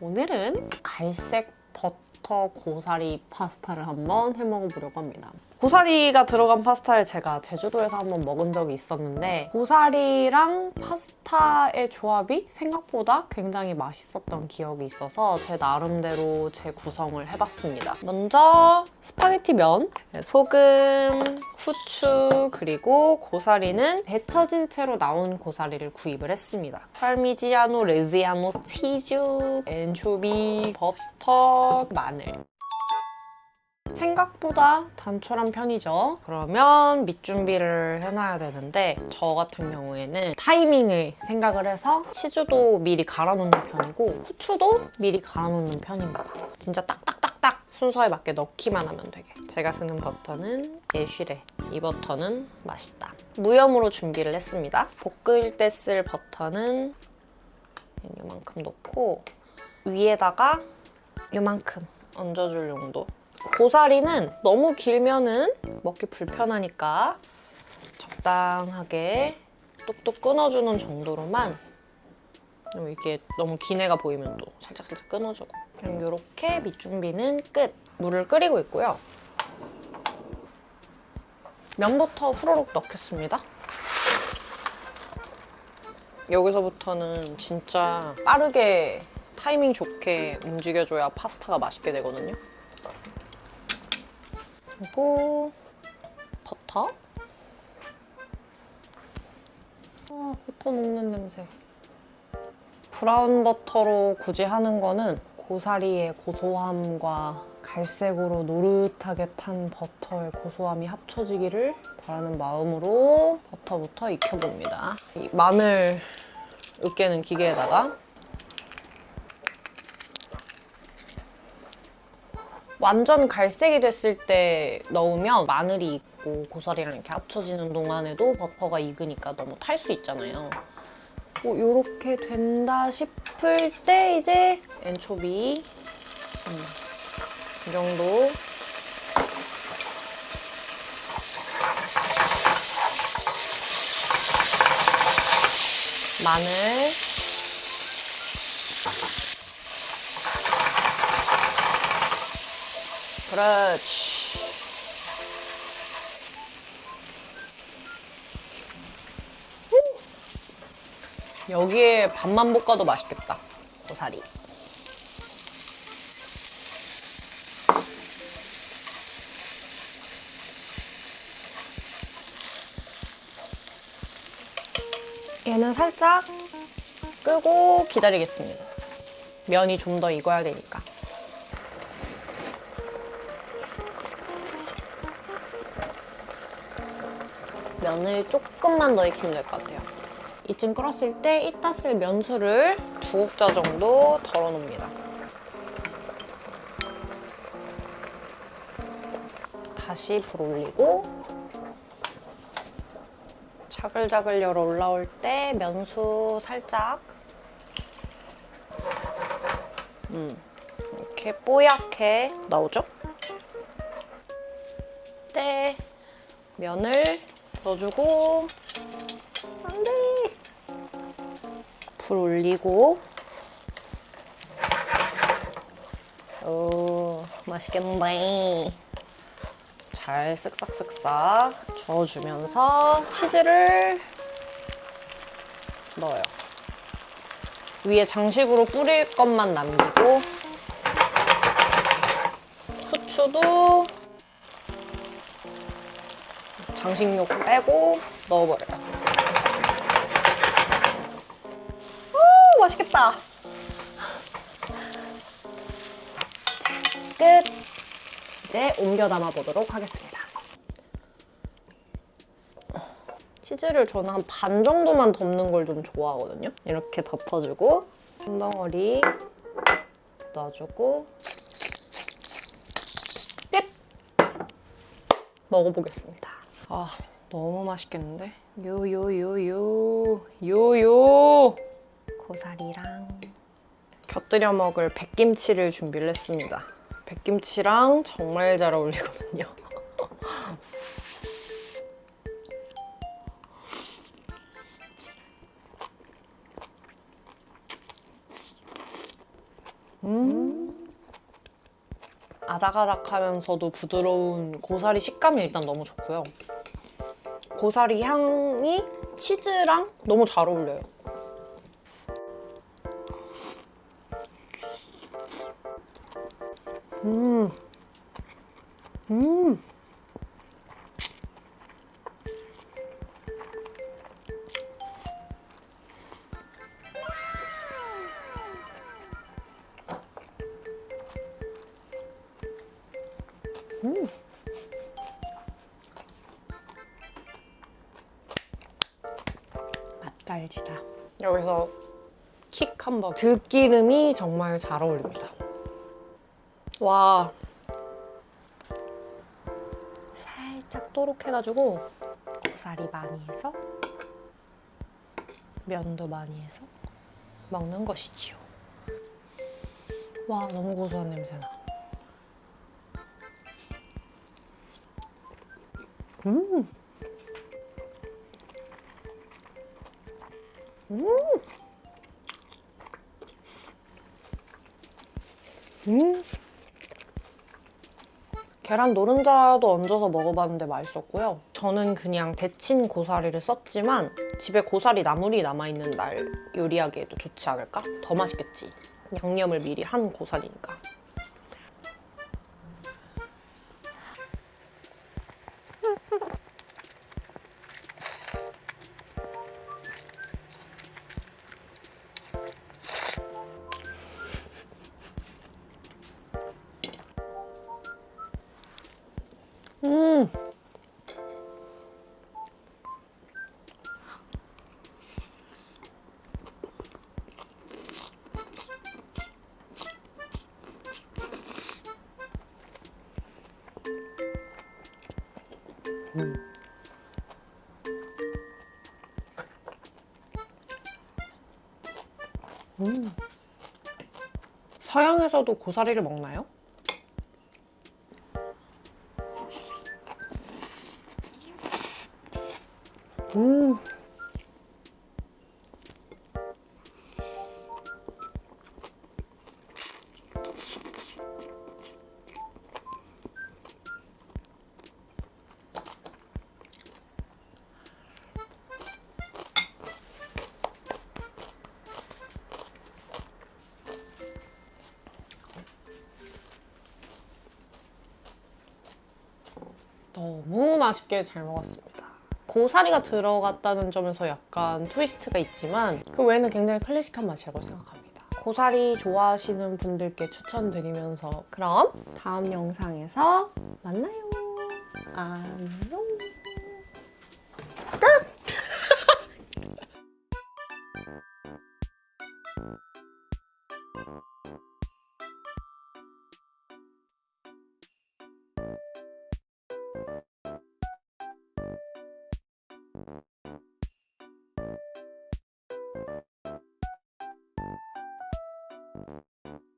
오늘은 갈색 버터 고사리 파스타를 한번 해 먹어 보려고 합니다. 고사리가 들어간 파스타를 제가 제주도에서 한번 먹은 적이 있었는데 고사리랑 파스타의 조합이 생각보다 굉장히 맛있었던 기억이 있어서 제 나름대로 제 구성을 해봤습니다. 먼저 스파게티 면, 소금, 후추, 그리고 고사리는 데쳐진 채로 나온 고사리를 구입을 했습니다. 팔미지아노, 레지아노, 치즈, 엔초비, 버터, 마늘. 생각보다 단촐한 편이죠. 그러면 밑 준비를 해놔야 되는데 저 같은 경우에는 타이밍을 생각을 해서 치즈도 미리 갈아놓는 편이고 후추도 미리 갈아놓는 편입니다. 진짜 딱딱딱딱 순서에 맞게 넣기만 하면 되게. 제가 쓰는 버터는 예쉬레. 이 버터는 맛있다. 무염으로 준비를 했습니다. 볶을 때 쓸 버터는 이만큼 넣고 위에다가 이만큼 얹어줄 용도. 고사리는 너무 길면은 먹기 불편하니까 적당하게 뚝뚝 끊어주는 정도로만 그리고 이게 너무 긴 애가 보이면 또 살짝살짝 끊어주고 그럼 이렇게 밑 준비는 끝! 물을 끓이고 있고요. 면부터 후루룩 넣겠습니다. 여기서부터는 진짜 빠르게 타이밍 좋게 움직여줘야 파스타가 맛있게 되거든요. 그리고 버터. 아, 버터 녹는 냄새. 브라운 버터로 굳이 하는 거는 고사리의 고소함과 갈색으로 노릇하게 탄 버터의 고소함이 합쳐지기를 바라는 마음으로 버터부터 익혀봅니다. 이 마늘 으깨는 기계에다가 완전 갈색이 됐을 때 넣으면 마늘이 익고 고사리랑 이렇게 합쳐지는 동안에도 버터가 익으니까 너무 탈 수 있잖아요. 뭐 이렇게 된다 싶을 때 이제 엔초비 음, 이 정도 마늘 그렇지. 음. 여기에 밥만 볶아도 맛있겠다. 고사리. 얘는 살짝 끄고 기다리겠습니다. 면이 좀 더 익어야 되니까. 면을 조금만 더 익히면 될 것 같아요. 이쯤 끓었을 때 이따 쓸 면수를 두 국자 정도 덜어놓습니다. 다시 불 올리고 자글자글 열어 올라올 때 면수 살짝 음, 이렇게 뽀얗게 나오죠? 때 면을 넣어주고 안돼 불 올리고. 오 맛있겠네. 잘 쓱싹쓱싹 저어주면서 치즈를 넣어요. 위에 장식으로 뿌릴 것만 남기고 후추도 장식용 빼고 넣어버려요. 오, 맛있겠다. 자, 끝. 이제 옮겨 담아 보도록 하겠습니다. 치즈를 저는 한 반 정도만 덮는 걸 좀 좋아하거든요. 이렇게 덮어주고 한 덩어리 넣어주고 끝! 먹어보겠습니다. 아 너무 맛있겠는데? 요요요요 요요 고사리랑 곁들여 먹을 백김치를 준비를 했습니다. 백김치랑 정말 잘 어울리거든요. 음. 아작아작하면서도 부드러운 고사리 식감이 일단 너무 좋고요. 고사리 향이 치즈랑 너무 잘 어울려요. 음. 음. 맛깔지다. 여기서 킥 한번. 들기름이 정말 잘 어울립니다. 와. 살짝 또록해가지고 고사리 많이 해서 면도 많이 해서 먹는 것이지요. 와 너무 고소한 냄새나. 음. 음. 계란 노른자도 얹어서 먹어봤는데 맛있었고요. 저는 그냥 데친 고사리를 썼지만 집에 고사리 나물이 남아있는 날 요리하기에도 좋지 않을까? 더 맛있겠지. 양념을 미리 한 고사리니까. 음. 음. 서양에서도 고사리를 먹나요? 음. 너무 맛있게 잘 먹었습니다. 고사리가 들어갔다는 점에서 약간 트위스트가 있지만 그 외에는 굉장히 클래식한 맛이라고 생각합니다. 고사리 좋아하시는 분들께 추천드리면서 그럼 다음 영상에서 만나요. 안녕.